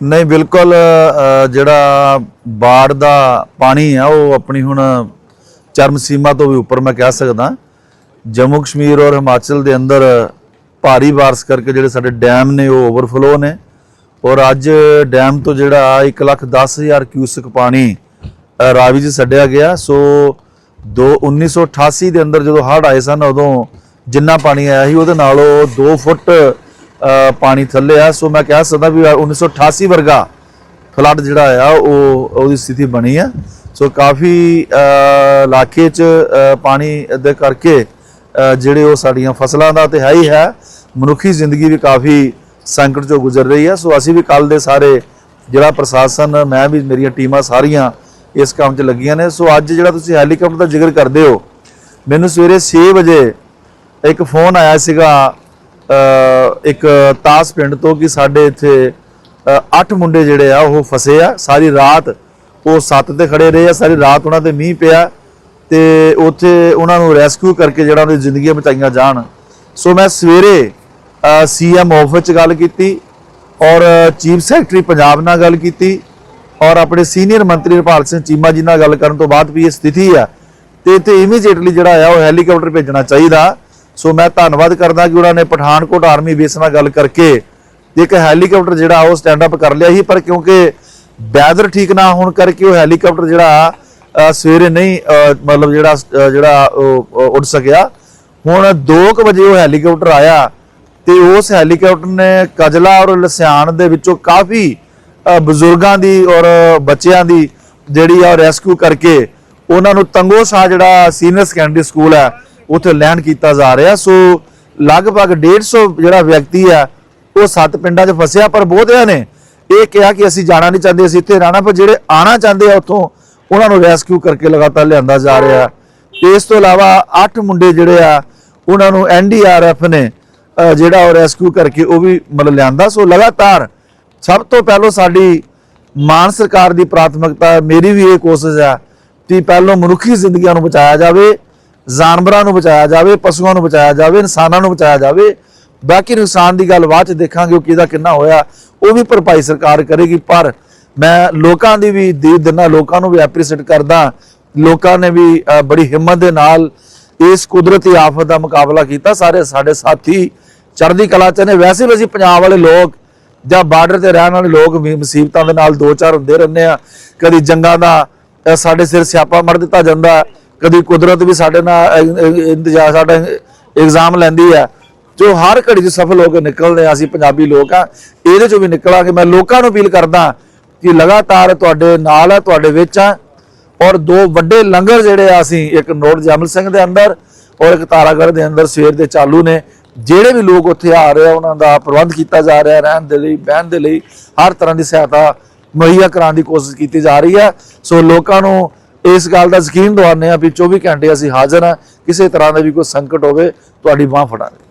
ਨਹੀਂ, ਬਿਲਕੁਲ ਜਿਹੜਾ ਬਾੜ ਦਾ ਪਾਣੀ ਆ, ਉਹ ਆਪਣੀ ਹੁਣ ਚਰਮ ਸੀਮਾ ਤੋਂ ਵੀ ਉੱਪਰ ਮੈਂ ਕਹਿ ਸਕਦਾ। ਜੰਮੂ ਕਸ਼ਮੀਰ ਔਰ ਹਿਮਾਚਲ ਦੇ ਅੰਦਰ ਭਾਰੀ ਬਾਰਿਸ਼ ਕਰਕੇ ਜਿਹੜੇ ਸਾਡੇ ਡੈਮ ਨੇ, ਉਹ ਓਵਰਫਲੋ ਨੇ। ਔਰ ਅੱਜ ਡੈਮ ਤੋਂ ਜਿਹੜਾ 110000 ਕਿਊਸਕ ਪਾਣੀ ਰਾਵੀ 'ਚ ਛੱਡਿਆ ਗਿਆ। ਸੋ ਦੋ 1988 ਦੇ ਅੰਦਰ ਜਦੋਂ ਹੜ੍ਹ ਆਏ ਸਨ, ਉਦੋਂ ਜਿੰਨਾ ਪਾਣੀ ਆਇਆ ਸੀ, ਉਹਦੇ ਨਾਲੋਂ 2 ਫੁੱਟ ਪਾਣੀ ਥੱਲੇ ਆ। ਸੋ ਮੈਂ ਕਹਿ ਸਕਦਾ ਵੀ 1988 ਵਰਗਾ ਫਲੱਡ ਜਿਹੜਾ ਆ, ਉਹ, ਉਹਦੀ ਸਥਿਤੀ ਬਣੀ ਆ। ਸੋ ਕਾਫੀ ਇਲਾਕੇ 'ਚ ਪਾਣੀ ਦੇ ਕਰਕੇ ਜਿਹੜੇ ਉਹ ਸਾਡੀਆਂ ਫਸਲਾਂ ਦਾ ਤੇ ਹੈ ਹੀ ਹੈ, ਮਨੁੱਖੀ ਜ਼ਿੰਦਗੀ ਵੀ ਕਾਫੀ ਸੰਕਟ 'ਚੋਂ ਗੁਜ਼ਰ ਰਹੀ ਹੈ ਸੋ ਅਸੀਂ ਵੀ ਕੱਲ ਦੇ ਸਾਰੇ ਜਿਹੜਾ ਪ੍ਰਸ਼ਾਸਨ, ਮੈਂ ਵੀ, ਮੇਰੀਆਂ ਟੀਮਾਂ ਸਾਰੀਆਂ ਇਸ ਕੰਮ 'ਚ ਲੱਗੀਆਂ ਨੇ। ਸੋ ਅੱਜ ਜਿਹੜਾ ਤੁਸੀਂ ਹੈਲੀਕਾਪਟਰ ਦਾ ਜ਼ਿਕਰ ਕਰਦੇ ਹੋ, ਮੈਨੂੰ ਸਵੇਰੇ 6 ਵਜੇ ਇੱਕ ਫੋਨ ਆਇਆ ਸੀਗਾ ਇੱਕ ਤਾਸ ਪਿੰਡ ਤੋਂ ਕਿ ਸਾਡੇ ਇੱਥੇ 8 ਮੁੰਡੇ ਜਿਹੜੇ ਆ, ਉਹ ਫਸੇ ਆ। ਸਾਰੀ ਰਾਤ ਉਹ ਸੱਤ ਤੇ ਖੜੇ ਰਹੇ ਆ। ਸਾਰੀ ਰਾਤ ਉਹਨਾਂ ਤੇ ਮੀਂਹ ਪਿਆ ਤੇ ਉੱਥੇ ਉਹਨਾਂ ਨੂੰ ਰੈਸਕਿਊ ਕਰਕੇ ਜਿਹੜਾ ਉਹਨਾਂ ਦੀ ਜ਼ਿੰਦਗੀਆਂ ਬਚਾਈਆਂ ਜਾਣ। ਸੋ ਮੈਂ ਸਵੇਰੇ ਸੀਐਮ ਆਫਿਸ ਚ ਗੱਲ ਕੀਤੀ ਔਰ ਚੀਫ ਸੈਕਟਰੀ ਪੰਜਾਬ ਨਾਲ ਗੱਲ ਕੀਤੀ ਔਰ ਆਪਣੇ ਸੀਨੀਅਰ ਮੰਤਰੀ ਹਰਪਾਲ ਸਿੰਘ ਚੀਮਾ ਜੀ ਨਾਲ ਗੱਲ ਕਰਨ ਤੋਂ ਬਾਅਦ ਵੀ ਇਹ ਸਥਿਤੀ ਆ ਤੇ ਇੱਥੇ ਇਮੀਡੀਏਟਲੀ ਜਿਹੜਾ ਆ, ਉਹ ਹੈਲੀਕਾਪਟਰ ਭੇਜਣਾ ਚਾਹੀਦਾ। ਸੋ ਮੈਂ ਧੰਨਵਾਦ ਕਰਦਾ ਕਿ ਉਹਨਾਂ ਨੇ ਪਠਾਨਕੋਟ ਆਰਮੀ ਬੇਸ ਨਾਲ ਗੱਲ ਕਰਕੇ ਇੱਕ ਹੈਲੀਕਾਪਟਰ ਜਿਹੜਾ ਉਹ ਸਟੈਂਡ ਅਪ ਕਰ ਲਿਆ ਸੀ ਪਰ ਕਿਉਂਕਿ ਵੈਦਰ ਠੀਕ ਨਾ ਹੋਣ ਕਰਕੇ ਉਹ ਹੈਲੀਕਾਪਟਰ ਜਿਹੜਾ ਸਵੇਰੇ ਨਹੀਂ ਮਤਲਬ ਜਿਹੜਾ ਜਿਹੜਾ ਉਹ, ਉੱਡ ਸਕਿਆ। ਹੁਣ 2:00 ਵਜੇ ਉਹ ਹੈਲੀਕਾਪਟਰ ਆਇਆ ਤੇ ਉਸ ਹੈਲੀਕਾਪਟਰ ਨੇ ਕਜਲਾ ਔਰ ਲਸਿਆਣ ਦੇ ਵਿੱਚੋਂ ਕਾਫੀ ਬਜ਼ੁਰਗਾਂ ਦੀ ਔਰ ਬੱਚਿਆਂ ਦੀ ਜਿਹੜੀ ਆ ਰੈਸਕਿਊ ਕਰਕੇ ਉਹਨਾਂ ਨੂੰ ਤੰਗੋਸ਼ਾਹ ਜਿਹੜਾ ਸੀਨੀਅਰ ਸੈਕੰਡਰੀ ਸਕੂਲ ਹੈ ਉੱਥੇ ਲੈਂਡ ਕੀਤਾ ਜਾ ਰਿਹਾ। ਸੋ ਲਗਭਗ 150 ਜਿਹੜਾ ਵਿਅਕਤੀ ਆ ਉਹ ਸੱਤ ਪਿੰਡਾਂ 'ਚ ਫਸਿਆ, ਪਰ ਬਹੁਤਿਆਂ ਨੇ ਇਹ ਕਿਹਾ ਕਿ ਅਸੀਂ ਜਾਣਾ ਨਹੀਂ ਚਾਹੁੰਦੇ, ਅਸੀਂ ਇੱਥੇ ਰਹਿਣਾ, ਪਰ ਜਿਹੜੇ ਆਣਾ ਚਾਹੁੰਦੇ ਆ ਉੱਥੋਂ, ਉਹਨਾਂ ਨੂੰ ਰੈਸਕਿਊ ਕਰਕੇ ਲਗਾਤਾਰ ਲਿਆਂਦਾ ਜਾ ਰਿਹਾ। ਇਸ ਤੋਂ ਇਲਾਵਾ 8 ਮੁੰਡੇ ਜਿਹੜੇ ਆ, ਉਹਨਾਂ ਨੂੰ ਐਨਡੀਆਰਐਫ ਨੇ ਜਿਹੜਾ ਉਹ ਰੈਸਕਿਊ ਕਰਕੇ ਉਹ ਵੀ ਮਤਲਬ ਲਿਆਂਦਾ। ਸੋ ਲਗਾਤਾਰ ਸਭ ਤੋਂ ਪਹਿਲਾਂ ਸਾਡੀ ਮਾਨ ਸਰਕਾਰ ਦੀ ਪ੍ਰਾਥਮਿਕਤਾ, ਮੇਰੀ ਵੀ ਇਹ ਕੋਸ਼ਿਸ਼ ਹੈ ਕਿ ਪਹਿਲਾਂ ਮਨੁੱਖੀ ਜ਼ਿੰਦਗੀਆਂ ਨੂੰ ਬਚਾਇਆ ਜਾਵੇ। ਜਾਨਵਰਾਂ ਨੂੰ ਬਚਾਇਆ ਜਾਵੇ, ਪਸ਼ੂਆਂ ਨੂੰ ਬਚਾਇਆ ਜਾਵੇ, ਇਨਸਾਨਾਂ ਨੂੰ ਬਚਾਇਆ ਜਾਵੇ। ਬਾਕੀ ਨੁਕਸਾਨ ਦੀ ਗੱਲ ਬਾਅਦ ਚ ਦੇਖਾਂਗੇ ਉਹ ਕਿਹਦਾ ਕਿੰਨਾ ਹੋਇਆ, ਉਹ ਵੀ ਭਰਪਾਈ ਸਰਕਾਰ ਕਰੇਗੀ। ਪਰ ਮੈਂ ਲੋਕਾਂ ਦੀ ਵੀ ਦੀ ਦਿੰਦਾ, ਲੋਕਾਂ ਨੂੰ ਵੀ ਐਪਰੀਸ਼ੀਏਟ ਕਰਦਾ। ਲੋਕਾਂ ਨੇ ਵੀ ਬੜੀ ਹਿੰਮਤ ਦੇ ਨਾਲ ਇਸ ਕੁਦਰਤੀ ਆਫਤ ਦਾ ਮੁਕਾਬਲਾ ਕੀਤਾ। ਸਾਰੇ ਸਾਡੇ ਸਾਥੀ ਚੜ੍ਹਦੀ ਕਲਾ ਚ ਨੇ। ਵੈਸੇ ਵੀ ਅਸੀਂ ਪੰਜਾਬ ਵਾਲੇ ਲੋਕ ਜਾਂ ਬਾਰਡਰ ਤੇ ਰਹਿਣ ਵਾਲੇ ਲੋਕ ਵੀ ਮੁਸੀਬਤਾਂ ਦੇ ਨਾਲ ਦੋ ਚਾਰ ਹੁੰਦੇ ਰਹਿੰਦੇ ਆ। ਕਦੀ ਜੰਗਾਂ ਦਾ ਸਾਡੇ ਸਿਰ ਸਿਆਪਾ ਮੜ ਦਿੱਤਾ ਜਾਂਦਾ। ਕਦੀ ਕੁਦਰਤ ਵੀ ਸਾਡੇ ਨਾਲ ਇੰਤਜ਼ਾਰ ਸਾਡਾ ਇਗਜ਼ਾਮ ਲੈਂਦੀ ਆ। ਜੋ ਹਰ ਘੜੀ 'ਚ ਸਫਲ ਹੋ ਕੇ ਨਿਕਲਦੇ ਆ, ਅਸੀਂ ਪੰਜਾਬੀ ਲੋਕ ਆ, ਇਹਦੇ 'ਚੋਂ ਵੀ ਨਿਕਲਾਂਗੇ ਮੈਂ ਲੋਕਾਂ ਨੂੰ ਅਪੀਲ ਕਰਦਾ ਕਿ ਲਗਾਤਾਰ ਤੁਹਾਡੇ ਨਾਲ ਆ, ਤੁਹਾਡੇ ਵਿੱਚ ਆ, ਔਰ ਦੋ ਵੱਡੇ ਲੰਗਰ ਜਿਹੜੇ ਆ, ਅਸੀਂ ਇੱਕ ਨੋਟ ਜਮਲ ਸਿੰਘ ਦੇ ਅੰਦਰ ਔਰ ਇੱਕ ਤਾਰਾਗੜ੍ਹ ਦੇ ਅੰਦਰ ਸਵੇਰ ਦੇ ਚਾਲੂ ਨੇ, ਜਿਹੜੇ ਵੀ ਲੋਕ ਉੱਥੇ ਆ ਰਹੇ ਆ, ਉਹਨਾਂ ਦਾ ਪ੍ਰਬੰਧ ਕੀਤਾ ਜਾ ਰਿਹਾ ਰਹਿਣ ਦੇ ਲਈ, ਬਹਿਣ ਦੇ ਲਈ, ਹਰ ਤਰ੍ਹਾਂ ਦੀ ਸਹਾਇਤਾ ਮੁਹੱਈਆ ਕਰਾਉਣ ਦੀ ਕੋਸ਼ਿਸ਼ ਕੀਤੀ ਜਾ ਰਹੀ ਹੈ ਸੋ ਲੋਕਾਂ ਨੂੰ ਇਸ ਗੱਲ ਦਾ ਯਕੀਨ ਦਿਵਾਉਂਦੇ ਆ ਵੀ 24 ਘੰਟੇ ਅਸੀਂ ਹਾਜ਼ਰ ਆ ਕਿਸੇ ਤਰ੍ਹਾਂ ਦਾ ਵੀ ਕੋਈ ਸੰਕਟ ਹੋਵੇ, ਤੁਹਾਡੀ ਬਾਹ ਫੜਾਂਗੇ।